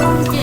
ต้มจื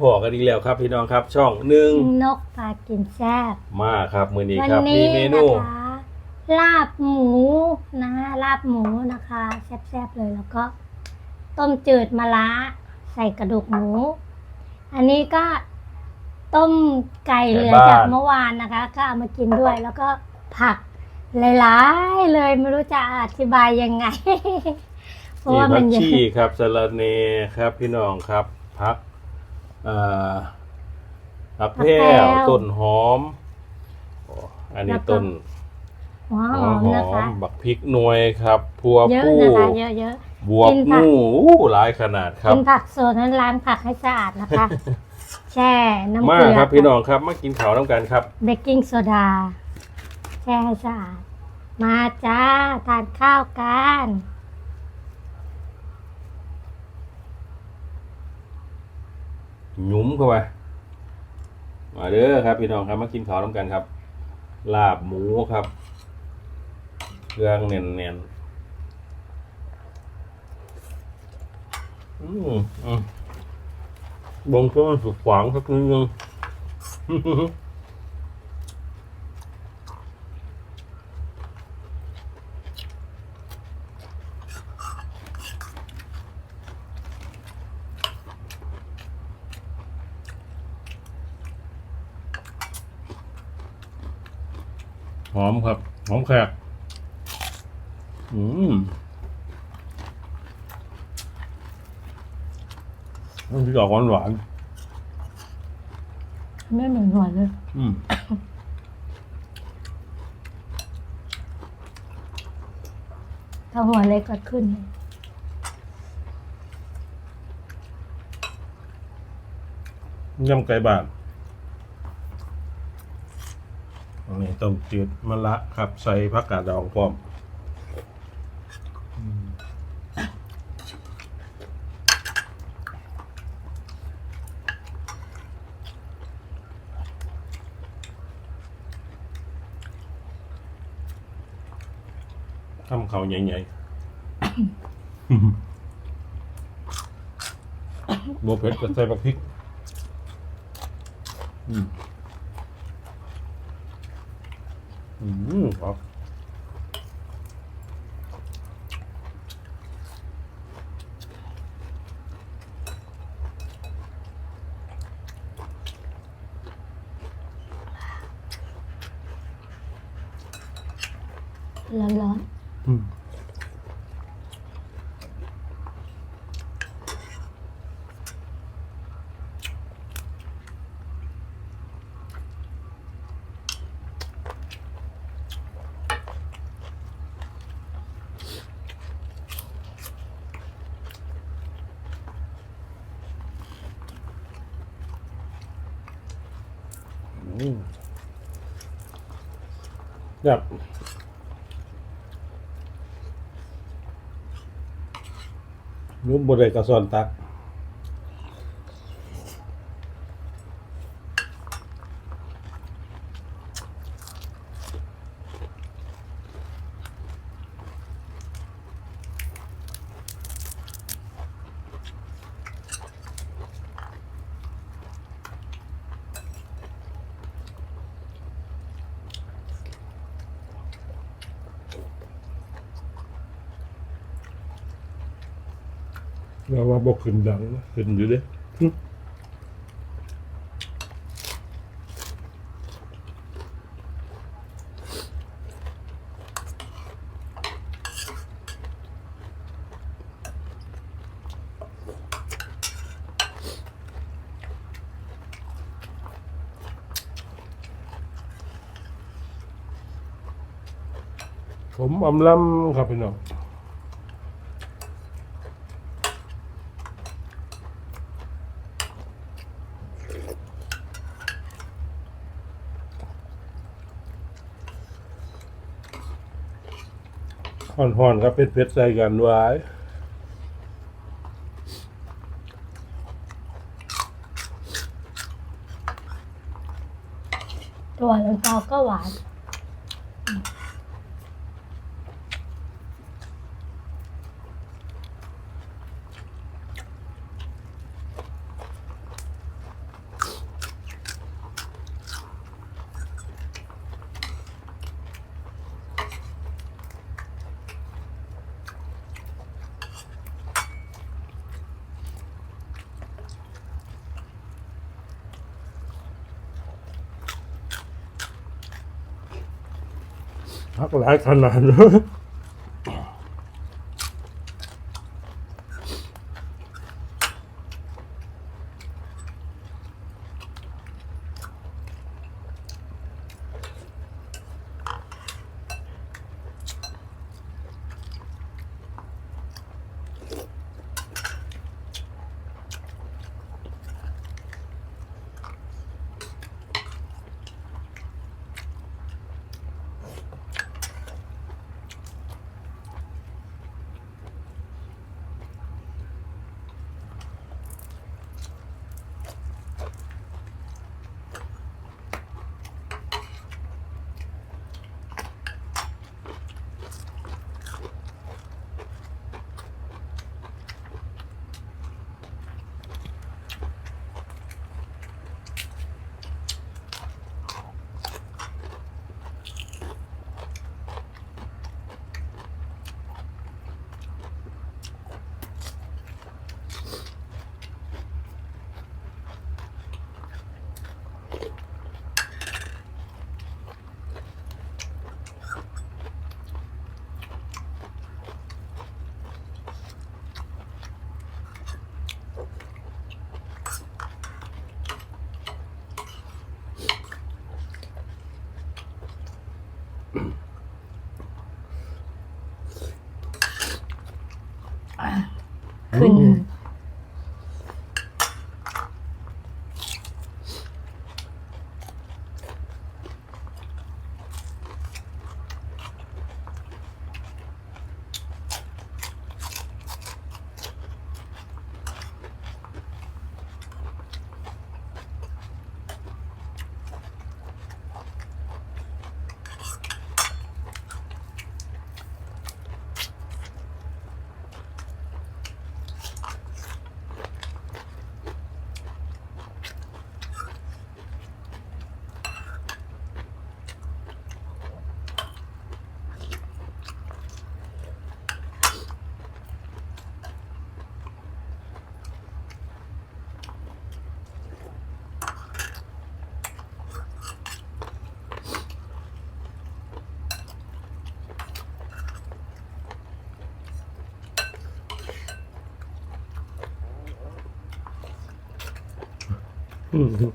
พอกันอีกแล้วครับพี่น้องครับ ช่องหนึ่งนกปลากินแซ่บมาครับมือนี้วัครับนี้มีเมนูนะคะลาบหมูนะลาบหมูนะคะแซ่บๆเลยแล้วก็ ต้มจืดมะระใส่กระดูกหมู อันนี้ก็ต้มไก่เหลือจากเมื่อวานนะคะ ก็เอามากินด้วย แล้วก็ผักหลายๆเลยไม่รู้จะอธิบายยังไง เพราะนี่ว่าพัมันกเยอะชีครับสะระเนครับพี่น้องครับพัก เอ่อผักแพรวต้นหอมโอ้อันนี้ต้นหัวหหัวอมหอนะคะมบักพริกหน่วยครับพัวเยอะผู้นะคะเยอะๆบวบกินผักหมูอู้หลายขนาดครับกินผักสดนั้นล้างผักให้สะอาดนะคะ แช่น้ำมาเกลือครับพี่น้องครับมากินข้าวน้ำกันครับ เบกกิ้งโซดา แช่ให้สะอาด มาจ้าทานข้าวกัน หยุมเข้าไปมาเด้อครับพี่น้องครับมากินข้าวน้ำกันครับ ลาบหมูครับ เครื่องเน่นเน่นอืมอืมบงก็สุดขวางสักนิดนึง อมครับ หอมแขกอืมมันจะออกหวานหวานไม่เหมือนหัวเลยๆอืมถ้าหัวเล็กก็ขึ้นยำไก่บานอันนี้ ต้มจืดมะละครับใส่ผักกาดดองพร้อมอืมทำเขาวใหญ่ๆโบเผ็ดก็ใส่บักพริก อืมอืมครับ ร้อนอื มอืมครับนุ่มบดเลยกระสอนตัก เราว่าบอกขึ้นดังนะขึ้นอยู่เด้ผมอำลำครับพี่น้อง ห่อนๆครับเป็นเพชรใส่กันไว้ลังเตาก็หวาน พักหลายขนาด เลย Hı hı.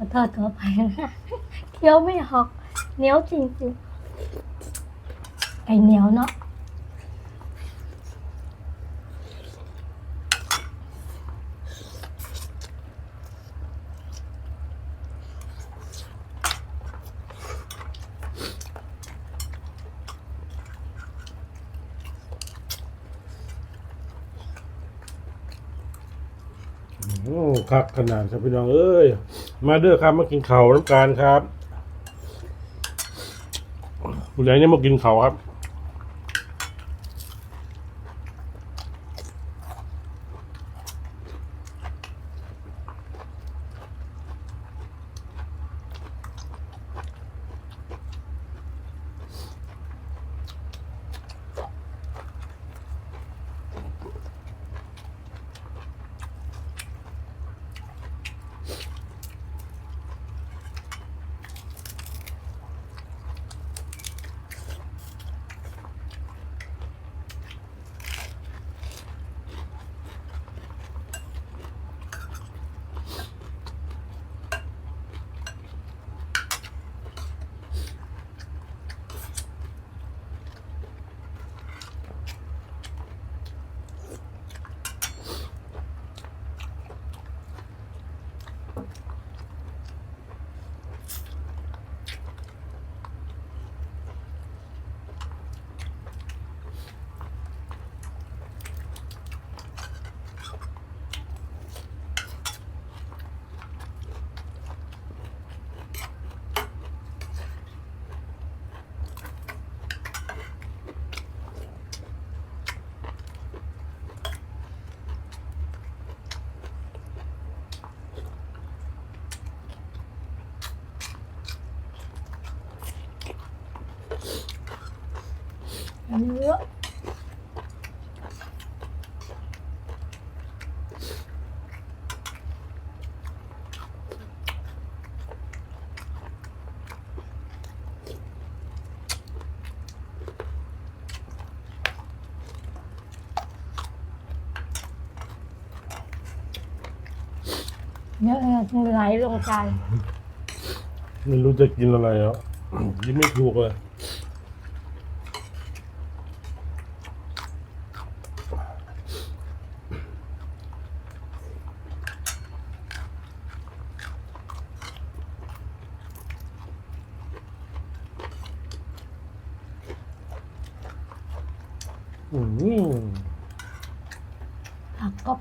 ขอโทษขอไปนะเคี้ยวไม่ออกเหนียวจริงๆไอเหนียวเนาะโอ้คักขนาดครับพี่น้องเอ้ย มาเด้อครับมากินเขาน้ำการครับคุณยายเนี่ยมากินเขาครับ เนื้อเยอะเยจึงไหลลงใจไม่รู้จะกินอะไรแล้ว ยิ้มไม่ถูกเลย อืมผัก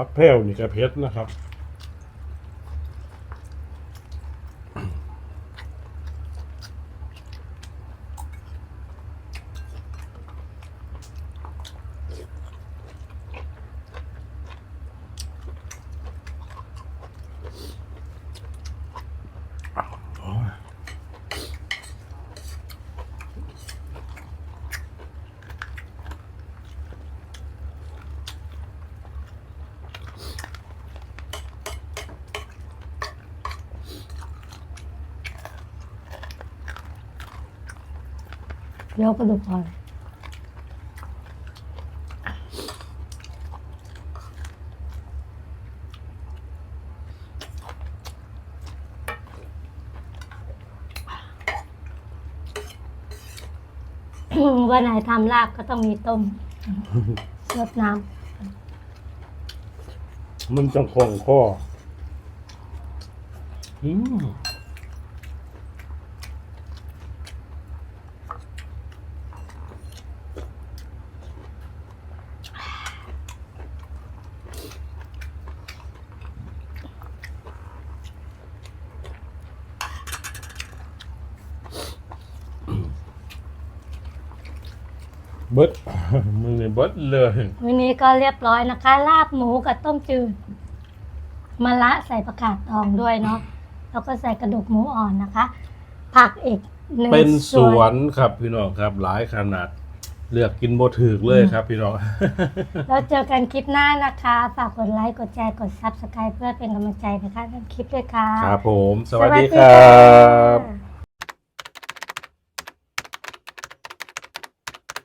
พักแพ้วนี่กระเพชรนะครับ เดี๋ยวกระดูกอ่อนวันไหนทำลาบก็ต้องมีต้มรดน้มันจังของข้ออืม เบิดมึงเนี่ยเบิดเลยำวันนี้ก็เรียบร้อยนะคะ ลาบหมูกับต้มจืดมะระใส่ประกาศทองด้วยเนาะแล้วก็ใส่กระดูกหมูอ่อนนะคะ ผักอีกหนึ่งเป็นสส่วนครับพี่น้องครับ หลายขนาด เลือกกินบ่ถือเลยครับพี่น้อง แล้วเจอกันคลิปหน้านะคะ ฝากกดไลค์ กดแชร์กด Subscribe เพื่อเป็นกำลังใจนะคะทำคลิปด้วยค่ะ ครับผม สวัสดีครับค่ะ